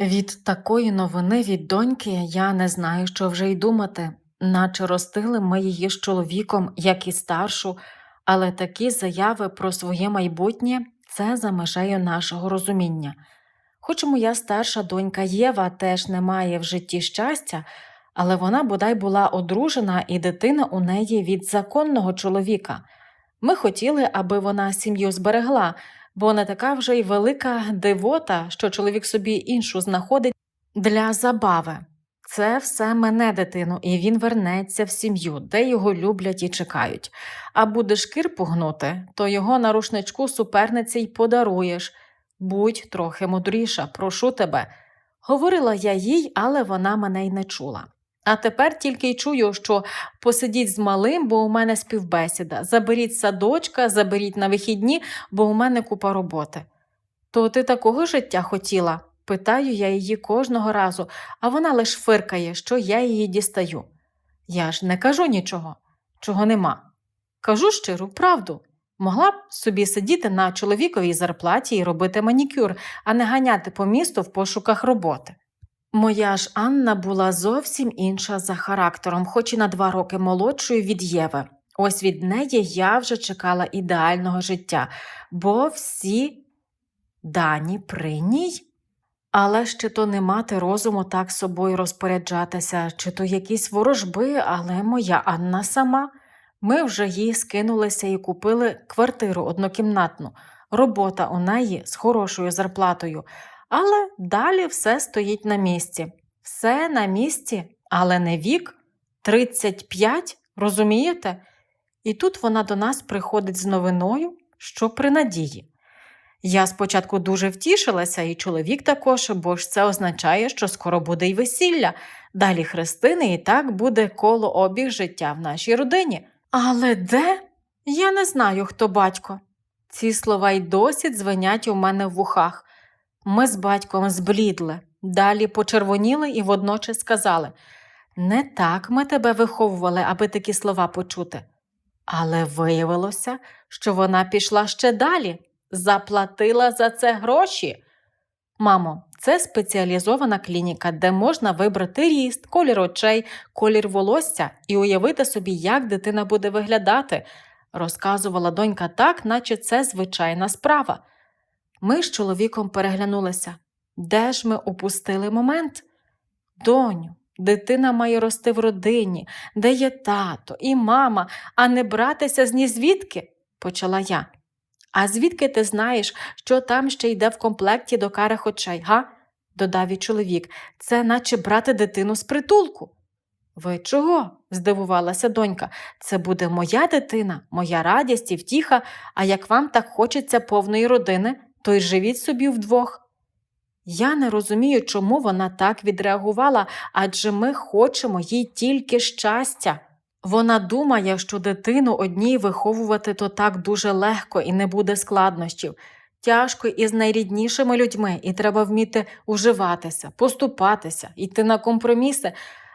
Від такої новини від доньки я не знаю, що вже й думати, наче ростили ми її з чоловіком, як і старшу, але такі заяви про своє майбутнє це за межею нашого розуміння. Хоч моя старша донька Єва теж не має в житті щастя, але вона бодай була одружена і дитина у неї від законного чоловіка. Ми хотіли, аби вона сім'ю зберегла, бо не така вже й велика дивота, що чоловік собі іншу знаходить для забави. Це все мене, дитину, і він вернеться в сім'ю, де його люблять і чекають. А будеш кир погнути, то його на рушничку суперниці й подаруєш. Будь трохи мудріша, прошу тебе. Говорила я їй, але вона мене й не чула. А тепер тільки й чую, що посидіть з малим, бо у мене співбесіда. Заберіть садочка, заберіть на вихідні, бо у мене купа роботи. То ти такого життя хотіла? Питаю я її кожного разу, а вона лиш фиркає, що я її дістаю. Я ж не кажу нічого, чого нема. Кажу щиру правду. Могла б собі сидіти на чоловіковій зарплаті і робити манікюр, а не ганяти по місту в пошуках роботи. Моя ж Анна була зовсім інша за характером, хоч і на два роки молодшою від Єви. Ось від неї я вже чекала ідеального життя, бо всі дані при ній. Але чи то не мати розуму так собою розпоряджатися, чи то якісь ворожби, але моя Анна сама. Ми вже їй скинулися і купили квартиру однокімнатну, робота у неї з хорошою зарплатою. Але далі все стоїть на місці. Все на місці, але не вік. 35, розумієте? І тут вона до нас приходить з новиною, що при надії. Я спочатку дуже втішилася, і чоловік також, бо ж це означає, що скоро буде й весілля, далі хрестини, і так буде коло обіг життя в нашій родині. Але де? Я не знаю, хто батько. Ці слова й досі дзвенять у мене в вухах. Ми з батьком зблідли, далі почервоніли і водночас сказали не так ми тебе виховували, аби такі слова почути. Але виявилося, що вона пішла ще далі, заплатила за це гроші. Мамо, це спеціалізована клініка, де можна вибрати ріст, колір очей, колір волосся і уявити собі, як дитина буде виглядати, розказувала донька так, наче це звичайна справа. Ми з чоловіком переглянулися. Де ж ми упустили момент? Доню, дитина має рости в родині, де є тато і мама, а не братися з ні звідки, почала я. А звідки ти знаєш, що там ще йде в комплекті до карих очей, га? додав і чоловік. Це наче брати дитину з притулку. Ви чого? здивувалася донька. Це буде моя дитина, моя радість і втіха, а як вам так хочеться повної родини, то й живіть собі вдвох. Я не розумію, чому вона так відреагувала, адже ми хочемо їй тільки щастя. Вона думає, що дитину одній виховувати то так дуже легко і не буде складнощів. Тяжко і з найріднішими людьми, і треба вміти уживатися, поступатися, йти на компроміси.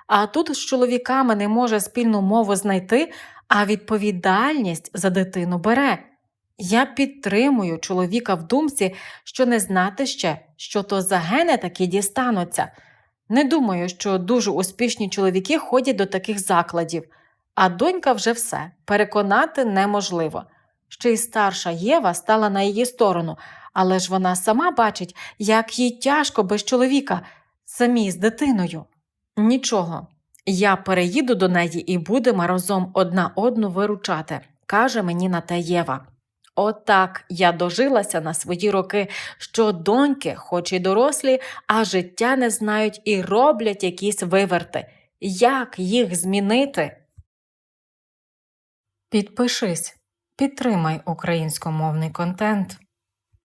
А тут з чоловіками не може спільну мову знайти, а відповідальність за дитину бере. Я підтримую чоловіка в думці, що не знати ще, що то за гени такі дістануться. Не думаю, що дуже успішні чоловіки ходять до таких закладів, а донька вже все переконати неможливо. Ще й старша Єва стала на її сторону, але ж вона сама бачить, як їй тяжко без чоловіка, самій з дитиною. Нічого, я переїду до неї і будемо разом одна одну виручати, каже мені на те Єва. Отак я дожилася на свої роки, що доньки, хоч і дорослі, а життя не знають і роблять якісь виверти. Як їх змінити? Підпишись, підтримай українськомовний контент.